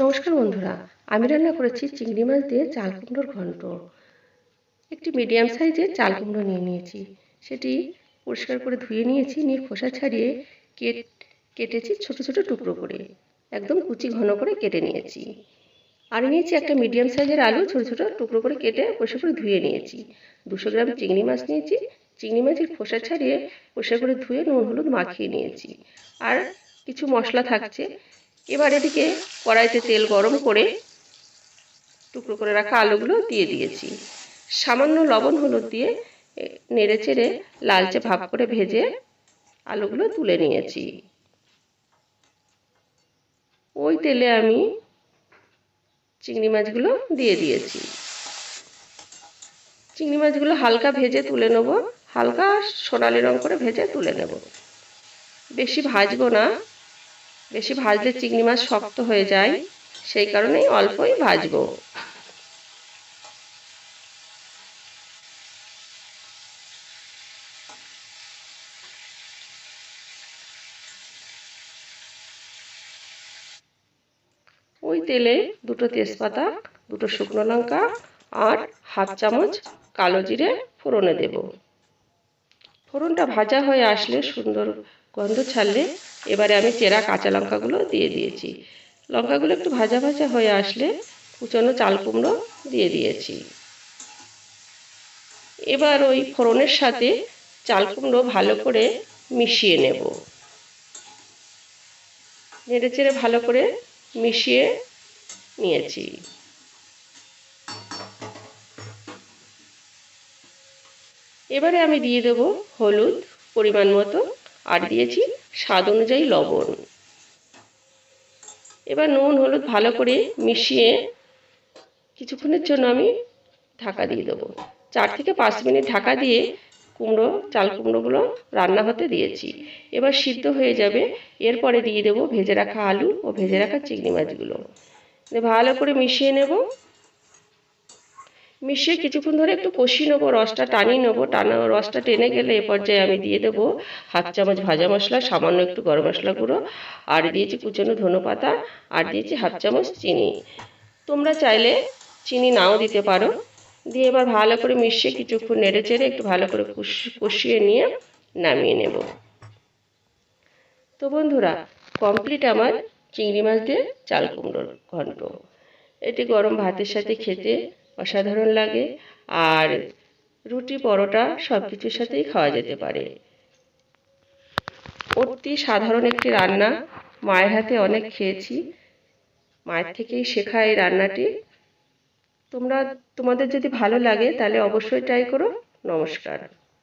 নমস্কার বন্ধুরা, আমি রান্না করেছি চিংড়ি মাছ দিয়ে চাল কুমড়োর ঘন্ট। একটি মিডিয়াম সাইজের চাল কুমড়ো নিয়ে নিয়েছি। সেটি পরিষ্কার করে ধুয়ে নিয়েছি, নিয়ে খোসা ছাড়িয়ে কেট কেটেছি ছোট ছোট টুকরো করে। একদম কুচি ঘন করে কেটে নিয়েছি। আর নিয়েছি একটা মিডিয়াম সাইজের আলু, ছোট ছোট টুকরো করে কেটে পরিষ্কার করে ধুয়ে নিয়েছি। দুশো গ্রাম চিংড়ি মাছ নিয়েছি। চিংড়ি মাছের খোসা ছাড়িয়ে পরিষ্কার করে ধুয়ে নুন, হলুদ মাখিয়ে নিয়েছি। আর কিছু মশলা থাকছে। এবার এদিকে কড়াইতে তেল গরম করে টুকরো করে রাখা আলুগুলো দিয়ে দিয়েছি। সামান্য লবণ হলুদ দিয়ে নেড়ে চেড়ে লালচে ভাব করে ভেজে আলুগুলো তুলে নিয়েছি। ওই তেলে আমি চিংড়ি মাছগুলো দিয়ে দিয়েছি। চিংড়ি মাছগুলো হালকা ভেজে তুলে নেব, হালকা সোনালি রং করে ভেজে তুলে নেব। বেশি ভাজবো না। বেশি ভাজলে চিংড়ি মাছ শক্ত হয়ে যায়, সেই কারণেই অল্পই ভাজবো। ওই তেলে দুটো তেজপাতা, দুটো শুকনো লঙ্কা, আর হাফ চামচ কালো জিরে ফোড়নে দেব। ফোড়নটা ভাজা হয়ে আসলে সুন্দর গন্ধ ছাড়লে এবারে আমি চেরা কাঁচা লঙ্কাগুলো দিয়ে দিয়েছি। লঙ্কাগুলো একটু ভাজা ভাজা হয়ে আসলে কুচনো চাল কুমড়ো দিয়ে দিয়েছি। এবার ওই ফোড়নের সাথে চাল কুমড়ো ভালো করে মিশিয়ে নেব। নেড়ে চেড়ে ভালো করে মিশিয়ে নিয়েছি। এবারে আমি দিয়ে দেব হলুদ পরিমাণ মতো, আর দিয়েছি স্বাদ অনুযায়ী লবণ। এবার নুন হলুদ ভালো করে মিশিয়ে কিছুক্ষণের জন্য আমি ঢাকা দিয়ে দেবো। চার থেকে পাঁচ মিনিট ঢাকা দিয়ে কুমড়ো, চাল কুমড়োগুলো রান্না হতে দিয়েছি। এবার সিদ্ধ হয়ে যাবে। এরপরে দিয়ে দেবো ভেজে রাখা আলু ও ভেজে রাখা চিংড়ি মাছগুলো। ভালো করে মিশিয়ে নেব। মিশিয়ে কিছুক্ষণ ধরে একটু কষিয়ে নেব, রসটা টানিয়ে নেব। টানা রসটা টেনে গেলে এ পর্যায়ে আমি দিয়ে দেবো হাফ চামচ ভাজা মশলা, সামান্য একটু গরম মশলা গুঁড়ো। আর দিয়েছি কুচনো ধনে পাতা, আর দিয়েছি হাফ চামচ চিনি। তোমরা চাইলে চিনি নাও দিতে পারো। দিয়ে এবার ভালো করে মিশিয়ে কিছুক্ষণ নেড়ে চেড়ে একটু ভালো করে কষিয়ে নিয়ে নামিয়ে নেব। তো বন্ধুরা কমপ্লিট আমার চিংড়ি মাছ দিয়ে চাল কুমড়োর ঘন্ট। এটি গরম ভাতের সাথে খেতে অসাধারণ লাগে। আর রুটি, পরোটা সব কিছুর সাথেই খাওয়া যেতে পারে। অতি সাধারণ একটি রান্না। মায়ের হাতে অনেক খেয়েছি। মায়ের থেকেই শেখা এই রান্নাটি। তোমরা, তোমাদের যদি ভালো লাগে তাহলে অবশ্যই ট্রাই করো। নমস্কার।